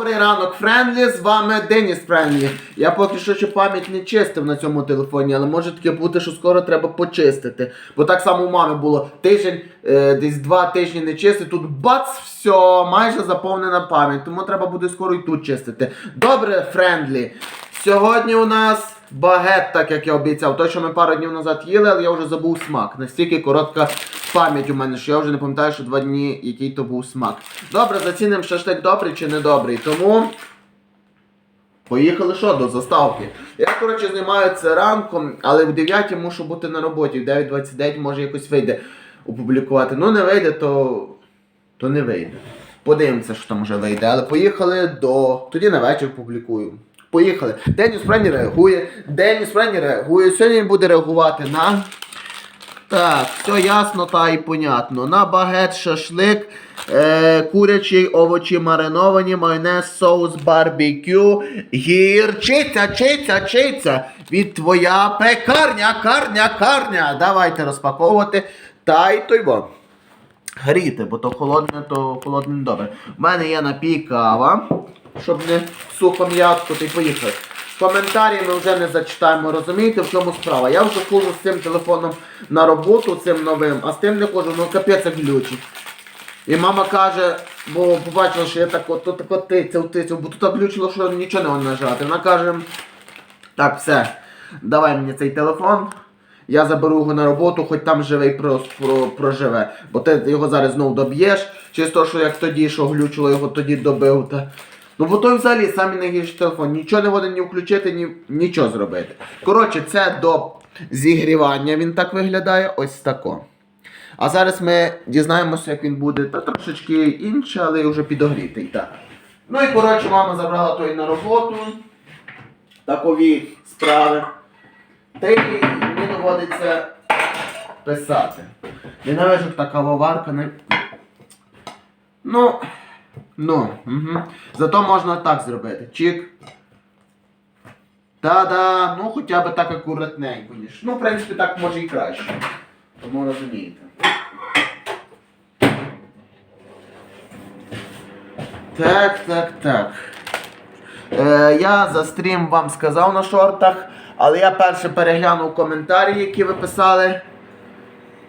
Добрий ранок, Френдлі, з вами Деніс Френдлі. Я поки що ще пам'ять не чистив на цьому телефоні, але може таке бути, що скоро треба почистити. Бо так само у мами було тиждень, е, десь два тижні не чистив, тут бац, все, майже заповнена пам'ять, тому треба буде скоро і тут чистити. Добре, Френдлі. Сьогодні у нас багет, так як я обіцяв. Той, що ми пару днів назад їли, але я вже забув смак. Настільки коротка пам'ять у мене, що я вже не пам'ятаю, що два дні, який то був смак. Добре, зацінимо шашлик добрий чи недобрий. Тому. Поїхали що до заставки. Я, коротше, знімаю це ранком, але в 9 мушу бути на роботі. В 9.29 може якось вийде опублікувати. Ну не вийде, то. то не вийде. Подивимося, що там вже вийде. Але поїхали до. Тоді на вечір публікую. Поїхали. Деніс Френі реагує. Деніс Френі реагує. Сьогодні він буде реагувати на. Так, все ясно та і понятно. На багет, шашлик, е, курячі овочі мариновані, майонез, соус, барбекю, гірчиця, чиця, чиця. Від твоя пекарня, карня, карня. Давайте розпаковувати. Та й той бо. Гріти, бо то холодне, то холодне не добре. У мене є напій кава, щоб не сухо м'ятко, ти поїхали. Коментарі ми вже не зачитаємо, розумієте, в чому справа. Я вже ходжу з цим телефоном на роботу, цим новим, а з тим не ходжу, ну капець як глючить. І мама каже, бо побачила, що я так от, от, от тицяв, тицяв, бо тут глючило, що нічого не можна нажати. Вона каже, так, все, давай мені цей телефон. Я заберу його на роботу, хоч там живий про, про, проживе. Бо ти його зараз знов доб'єш. Через те, що як тоді, що глючило, його тоді добив. Та... Ну бо той взагалі самі найгірший телефон. Нічого не годен ні включити, ні нічого зробити. Коротше, це до зігрівання він так виглядає, ось тако. А зараз ми дізнаємося, як він буде та трошечки інше, але вже підогрітий. Так. Ну і коротше, мама забрала той на роботу. Такові справи. Та й мені доводиться писати. Ненавижу як та кавоварка не. Ну. Ну. Угу. Зато можна так зробити. Чик. Та-да, ну хоча б так акуратненько. ніж. Ну, в принципі, так може і краще. Тому розумієте. Так, так, так. Е, я за стрім вам сказав на шортах, але я перше переглянув коментарі, які ви писали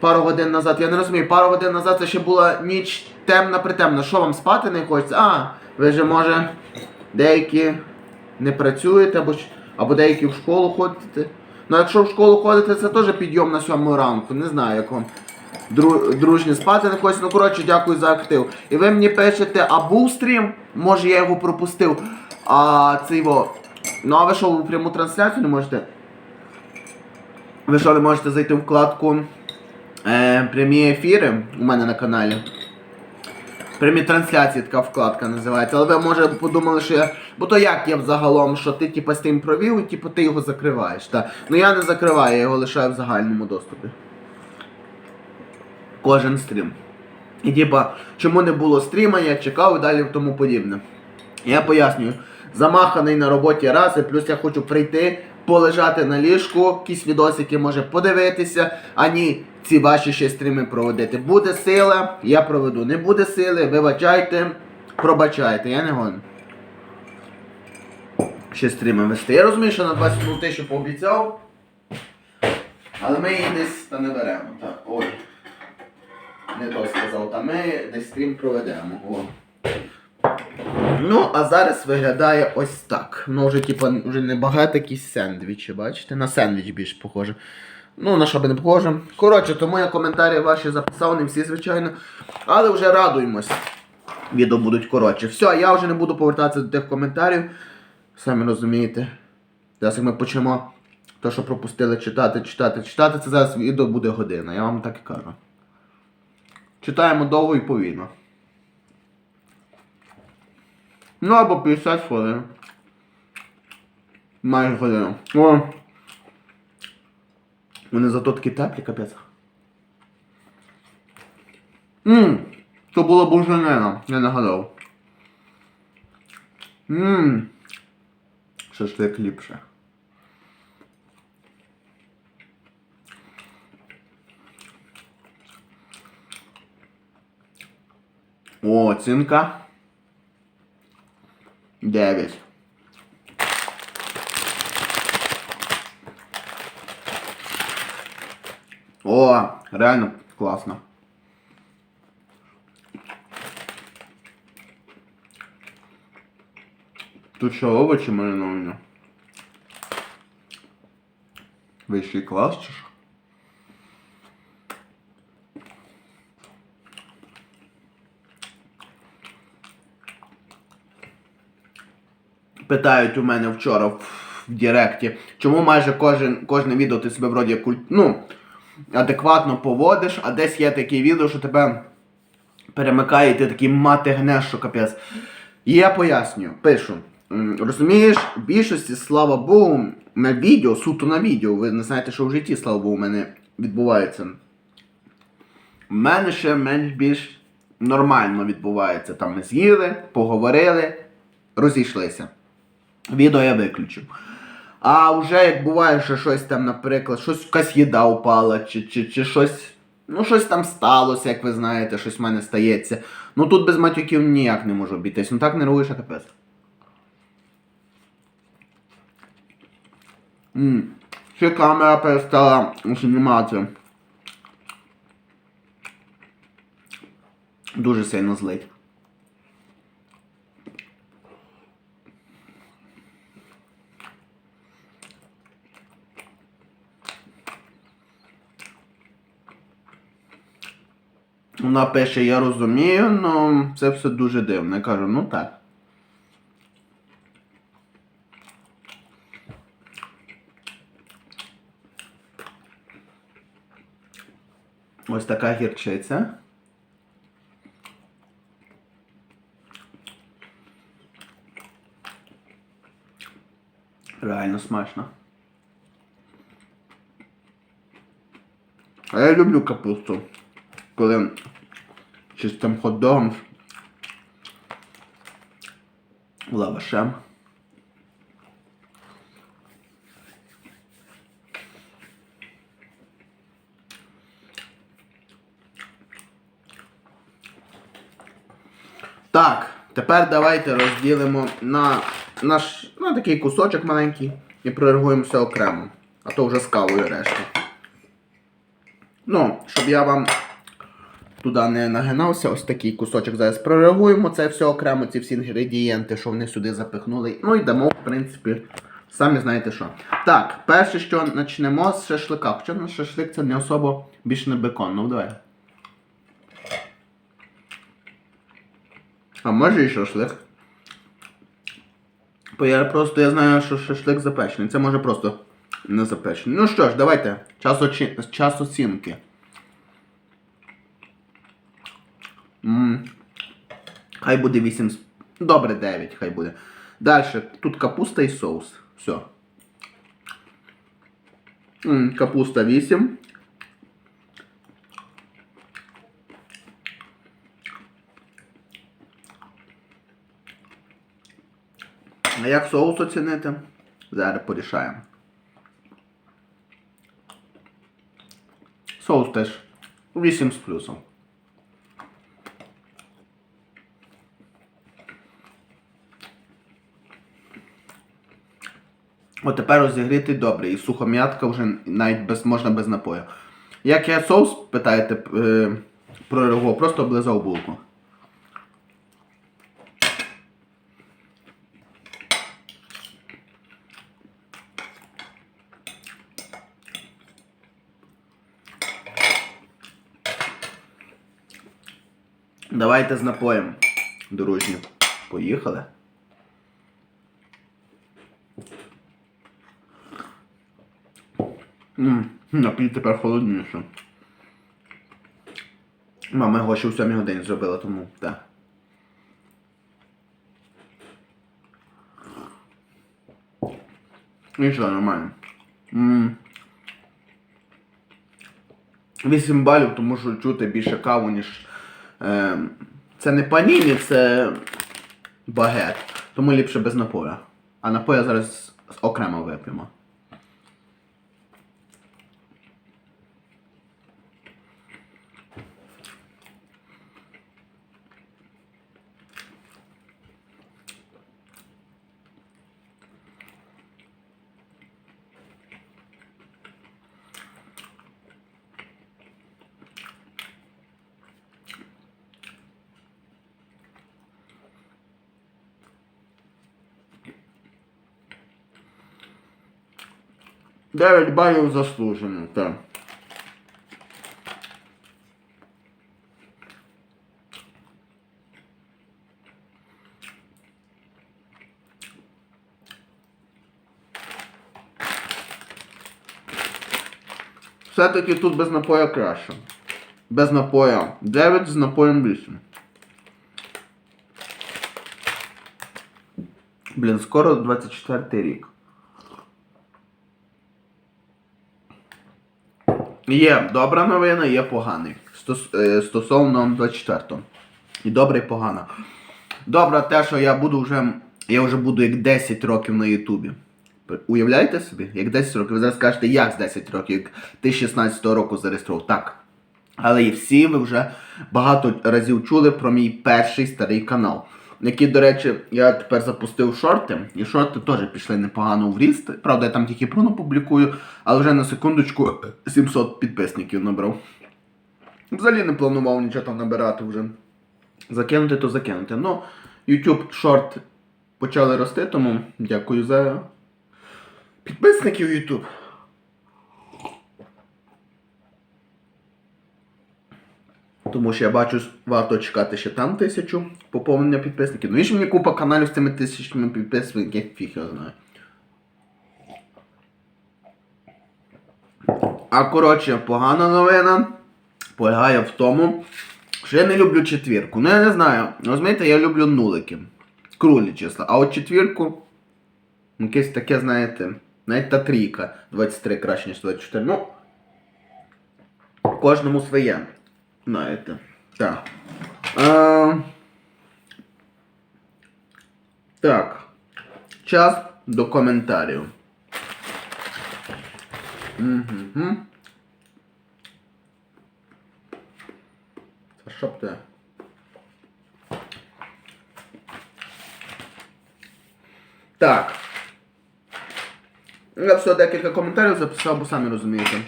пару годин назад. Я не розумію, пару годин назад це ще була ніч темна притемна. Що вам спати не хочеться? А, ви же може деякі не працюєте, або, або деякі в школу ходите. Ну якщо в школу ходите, це теж підйом на сьому ранку. Не знаю, як вам дру, дружні спати не хочеться. Ну коротше, дякую за актив. І ви мені пишете, а був стрім, може я його пропустив. А це його. Ну а ви що, ви пряму трансляцію не можете? Ви що не можете зайти в вкладку е, прямі ефіри у мене на каналі. Прямі трансляції така вкладка називається. Але ви може подумали, що я. Бо то як я взагалом, що ти типу, стрім провів, і типу, ти його закриваєш. Та? Ну я не закриваю, я його лишаю в загальному доступі. Кожен стрім. І типа, чому не було стріма, я чекав і далі тому подібне. Я пояснюю, замаханий на роботі раз, і плюс я хочу прийти, полежати на ліжку, якісь відосики може подивитися, а ні ці ваші ще стріми проводити. Буде сила, я проведу. Не буде сили, вибачайте, пробачайте, я не гон. Ще стріми вести. Я розумію, що на 21 тисячу пообіцяв. Але ми її десь та не беремо. Так, ой. Не то сказав, та ми десь стрім проведемо. О. Ну, а зараз виглядає ось так. Ну, вже, типа, вже не багато якісь сендвічі, бачите? На сендвіч більш похоже. Ну, на що би не похоже. Коротше, тому я коментарі ваші записав, не всі, звичайно. Але вже радуємось. Відео будуть коротше. Все, я вже не буду повертатися до тих коментарів. Самі розумієте. Зараз як ми почнемо те, що пропустили читати, читати, читати, це зараз відео буде година. Я вам так і кажу. Читаємо довго і повільно. Ну або 50 хвилин. Майже годину. О. Вони зато такі теплі, капець. Ммм, то було буженина, я нагадав. Ммм. Шашлик ліпше. О, цинка. Дев'ять. О, реально класно. Тут що овочі мариновані? Вищий клас чи що? Питають у мене вчора в, в Директі, чому майже кожен, кожне відео ти себе вроді куль... ну, адекватно поводиш, а десь є такі відео, що тебе перемикає, і ти такий мати гнеш, що капець. І я пояснюю, пишу. Розумієш, в більшості, слава Богу, на відео, суто на відео, ви не знаєте, що в житті, слава Богу, у мене відбувається. У мене ще менш більш нормально відбувається. Там ми з'їли, поговорили, розійшлися. Відео я виключив. А вже як буває, що щось там, наприклад, щось якась їда упала, чи, чи, чи щось. Ну, щось там сталося, як ви знаєте, щось в мене стається. Ну тут без матюків ніяк не можу обійтись. Ну так нервуєш, а капець. Ще камера перестала знімати. Дуже сильно злить. Вона пише, я розумію, але це все дуже дивно. Я кажу, ну так. Ось така гірчиця. Реально смачно. А я люблю капусту. Коли чи з тим хот-догом, лавашем. Так, тепер давайте розділимо на наш на такий кусочок маленький і прорегуємо все окремо. А то вже з кавою решта. Ну, щоб я вам туди не нагинався, ось такий кусочок зараз прореагуємо. Це все окремо, ці всі інгредієнти, що вони сюди запихнули. Ну і дамо, в принципі, самі знаєте що. Так, перше, що почнемо з шашлика. Хоча на шашлик це не особо більше не бекон. Ну давай. А може і шашлик. Бо я просто я знаю, що шашлик запечений. Це може просто не запечений. Ну що ж, давайте. Час, очі... час оцінки. Хай буде 8. Добре, 9, хай буде. Далі, тут капуста і соус. Все. Капуста 8. А як соус оцінити? Зараз порішаємо. Соус теж 8 з плюсом. От тепер розігріти добре. І сухом'ятка вже навіть без, можна без напою. Як я соус, питаєте, е, про його, просто облизав булку. Давайте з напоєм, дружні. Поїхали. Напій тепер холодніше. Мама його ще у 7 годині зробила, тому так. Нічого, нормально. Ммм. 8 балів, тому що чути більше каву, ніж. Е, це не паніні, це багет. Тому ліпше без напою. А напоя зараз окремо вип'ємо. 9 балів заслужено, так. Все-таки тут без напоя краще. Без напоя 9 з напоєм 8. Блін, скоро 24 рік. Є добра новина, є поганий. Е, стосовно 24-го. І добра, і погана. Добре те, що я буду вже. Я вже буду як 10 років на Ютубі. Уявляєте собі? Як 10 років. Ви зараз скажете, як з 10 років, як ти з 16 року зареєстрував. Так. Але і всі ви вже багато разів чули про мій перший старий канал. Який, до речі, я тепер запустив шорти, і шорти теж пішли непогано в ріст. Правда, я там тільки проно публікую, але вже на секундочку 700 підписників набрав. Взагалі не планував нічого там набирати вже. Закинути, то закинути. Ну, YouTube шорт почали рости, тому дякую за підписників YouTube. Тому що я бачу, варто чекати ще там тисячу поповнення підписників. Ну і ж мені купа каналів з цими тисячами підписників, фіг його знає. А коротше, погана новина полягає в тому, що я не люблю четвірку. Ну я не знаю. Розумієте, я люблю нулики. Крулі числа. А от четвірку. Якесь таке, знаєте, навіть та трійка 23 краще, ніж 24. Ну. Кожному своє. Знаєте. Так. Е, так. Час до коментарів. Угу. Що б те? Так. Я все декілька коментарів записав, бо самі розумієте.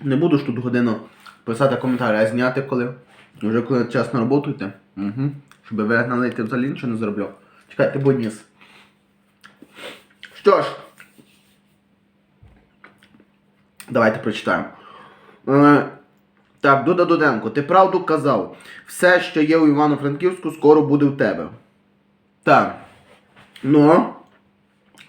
Не буду ж тут годину писати коментарі, а зняти коли. Вже коли час на роботу йти. Угу. Щоб ви гнали, ти взагалі нічого не заробляв. Чекайте, бо ніс. Що ж. Давайте прочитаємо. Е, так, Дуда Дуденко, ти правду казав. Все, що є у Івано-Франківську, скоро буде в тебе. Так. Ну.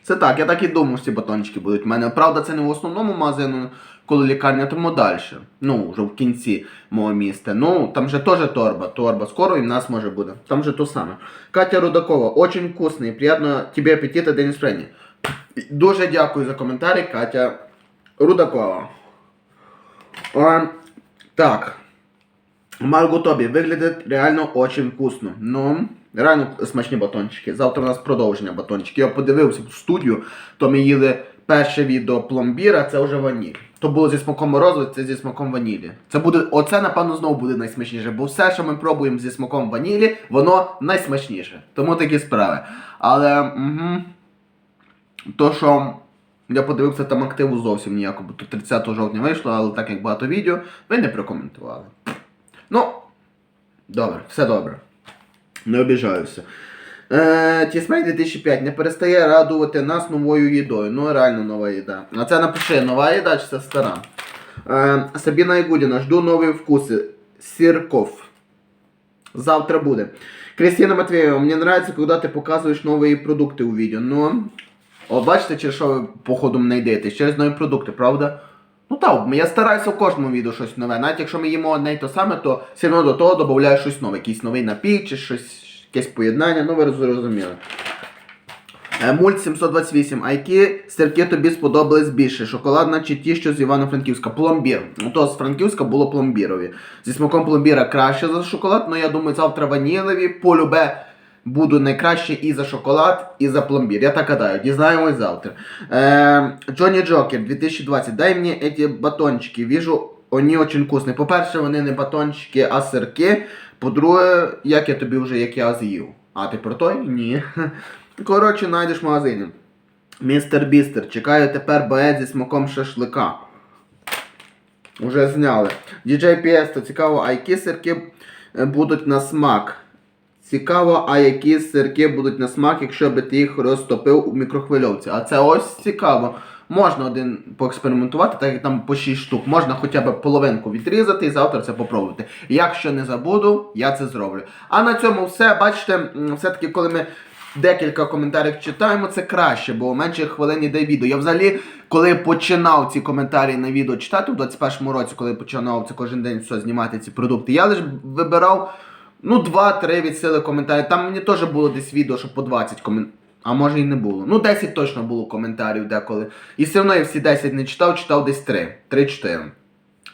Це так, я так і думав, що ці батончики будуть в мене. Правда, це не в основному магазину, коли лікарня, тому далі. Ну, вже в кінці мого міста. Ну, там же теж торба. Торба скоро і в нас може буде. Там же то саме. Катя Рудакова, очень вкусний, приємно тобі апетита, день настроєння. Дуже дякую за коментарі, Катя Рудакова. Е, так. Марго Тобі виглядить реально очень вкусно. Ну, реально смачні батончики. Завтра у нас продовження батончиків. Я подивився в студію, то ми їли перше відео пломбіра, це вже ваніль. То було зі смаком морозива, це зі смаком ванілі. Це буде, оце, напевно, знову буде найсмачніше, бо все, що ми пробуємо зі смаком ванілі, воно найсмачніше. Тому такі справи. Але, угу, то, що я подивився там активу зовсім ніякого, бо то 30 жовтня вийшло, але так як багато відео, ви не прокоментували. Ну, добре, все добре. Не обіжаюся. Е, Тісмей 2005 не перестає радувати нас новою їдою. Ну, реально нова їда. А це напиши, нова їда чи це стара. Е, Сабіна Ягудіна, жду нові вкуси. Сірков. Завтра буде. Кристина Матвеева, мені нравится, когда ти показуєш нові продукти у відео. Ну, от бачите, через що ви походу мене йдете? Через нові продукти, правда? Ну так, я стараюся в кожному відео щось нове. Навіть якщо ми їмо одне й те саме, то все одно до того додаю щось нове. Якийсь новий напій чи щось, якесь поєднання, ну ви зрозуміли. Е, Мульт 728. А які сирки тобі сподобались більше? Шоколадна чи ті, що з Івано-Франківська? Пломбір. Ну то з Франківська було пломбірові. Зі смаком пломбіра краще за шоколад, але я думаю, завтра ванілеві, полюбе буду найкраще і за шоколад, і за пломбір. Я так гадаю, дізнаємось завтра. Е, Джонні Джокер 2020. Дай мені эти батончики. Віжу, вони очень вкусні. По-перше, вони не батончики, а сирки. По-друге, як я тобі вже як я з'їв. А ти про той? Ні. Коротше, знайдеш в магазині. Містер Бістер. Чекаю тепер боєць зі смаком шашлика. Уже зняли. DJ Piesto, цікаво, а які сирки е, будуть на смак? Цікаво, а які сирки будуть на смак, якщо би ти їх розтопив у мікрохвильовці. А це ось цікаво. Можна один поекспериментувати, так як там по 6 штук. Можна хоча б половинку відрізати і завтра це попробувати. Якщо не забуду, я це зроблю. А на цьому все. Бачите, все-таки, коли ми декілька коментарів читаємо, це краще, бо менше хвилин йде відео. Я взагалі, коли починав ці коментарі на відео читати у 21-му році, коли починав це кожен день все знімати ці продукти, я лише вибирав ну 2-3 від сили коментарів. Там мені теж було десь відео, що по 20 коментарів. А може і не було. Ну, 10 точно було коментарів деколи. І все одно я всі 10 не читав, читав десь 3. 3-4.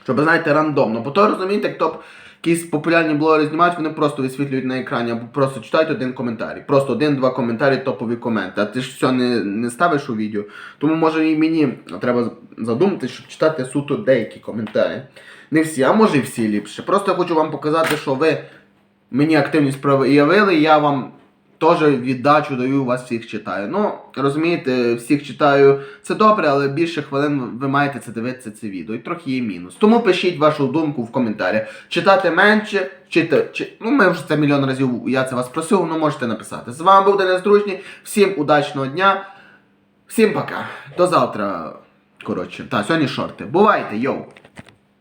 Щоб, знаєте, рандомно. Бо то розумієте, як топ якісь популярні блогери знімають, вони просто висвітлюють на екрані, або просто читають один коментарій. Просто один-два коментарі, топові коменти. А ти ж все не, не ставиш у відео. Тому може і мені треба задумати, щоб читати суто деякі коментарі. Не всі, а може і всі ліпше. Просто я хочу вам показати, що ви мені активність проявили, я вам теж віддачу даю, вас всіх читаю. Ну, розумієте, всіх читаю, це добре, але більше хвилин ви маєте це дивитися це відео. І трохи є мінус. Тому пишіть вашу думку в коментарях. Читати менше, чити, чи... ну ми вже це мільйон разів, я це вас просив, ну можете написати. З вами був Денис Дружній, всім удачного дня, всім пока. До завтра. Коротше, та, сьогодні шорти. Бувайте, йоу!